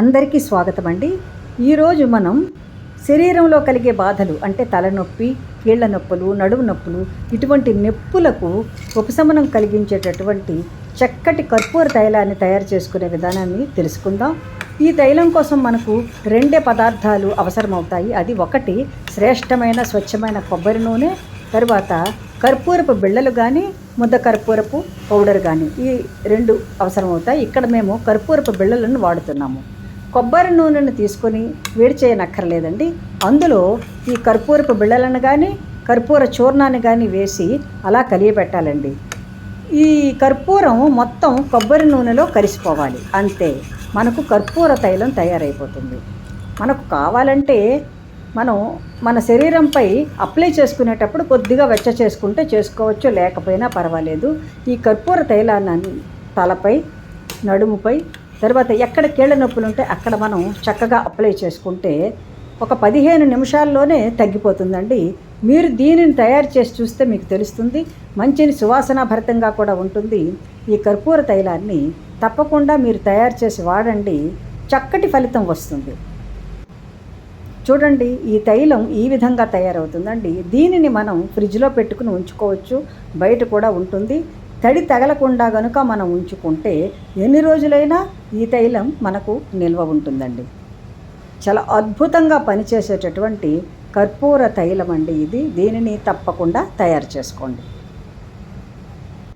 అందరికీ స్వాగతం అండి ఈరోజు మనం శరీరంలో కలిగే బాధలు అంటే తలనొప్పి కీళ్ళ నొప్పులు నడుము నొప్పులు ఇటువంటి నొప్పులకు ఉపశమనం కలిగించేటటువంటి చక్కటి కర్పూర తైలాన్ని తయారు చేసుకునే విధానాన్ని తెలుసుకుందాం. ఈ తైలం కోసం మనకు రెండే పదార్థాలు అవసరమవుతాయి. అది ఒకటి శ్రేష్టమైన స్వచ్ఛమైన కొబ్బరి నూనె తర్వాత కర్పూరపు బిళ్ళలు కానీ ముద్ద కర్పూరపు పౌడర్ కానీ ఈ రెండు అవసరమవుతాయి. ఇక్కడ మేము కర్పూరపు బిళ్ళలను వాడుతున్నాము. కొబ్బరి నూనెను తీసుకొని వేడి చేయనక్కర్లేదండి. అందులో ఈ కర్పూరపు బిళ్ళలను కానీ కర్పూర చూర్ణాన్ని కానీ వేసి అలా కలియబెట్టాలండి. ఈ కర్పూరం మొత్తం కొబ్బరి నూనెలో కలిసిపోవాలి. అంతే. మనకు కర్పూర తైలం తయారైపోతుంది. మనకు కావాలంటే మనం మన శరీరంపై అప్లై చేసుకునేటప్పుడు కొద్దిగా వెచ్చ చేసుకుంటే చేసుకోవచ్చు లేకపోయినా పర్వాలేదు. ఈ కర్పూర తైలాన్ని తలపై నడుముపై తర్వాత ఎక్కడ కీళ్ళ నొప్పులు ఉంటే అక్కడ మనం చక్కగా అప్లై చేసుకుంటే ఒక పదిహేను నిమిషాల్లోనే తగ్గిపోతుందండి. మీరు దీనిని తయారు చేసి చూస్తే మీకు తెలుస్తుంది. మంచిని సువాసన భరితంగా కూడా ఉంటుంది. ఈ కర్పూర తైలాన్ని తప్పకుండా మీరు తయారు చేసి వాడండి. చక్కటి ఫలితం వస్తుంది. చూడండి ఈ తైలం ఈ విధంగా తయారవుతుందండి. దీనిని మనం ఫ్రిడ్జ్లో పెట్టుకుని ఉంచుకోవచ్చు. బయట కూడా ఉంటుంది. తడి తగలకుండా గనుక మనం ఉంచుకుంటే ఎన్ని రోజులైనా ఈ తైలం మనకు నిల్వ ఉంటుందండి. చాలా అద్భుతంగా పనిచేసేటటువంటి కర్పూర తైలం అండి ఇది. దీనిని తప్పకుండా తయారు చేసుకోండి.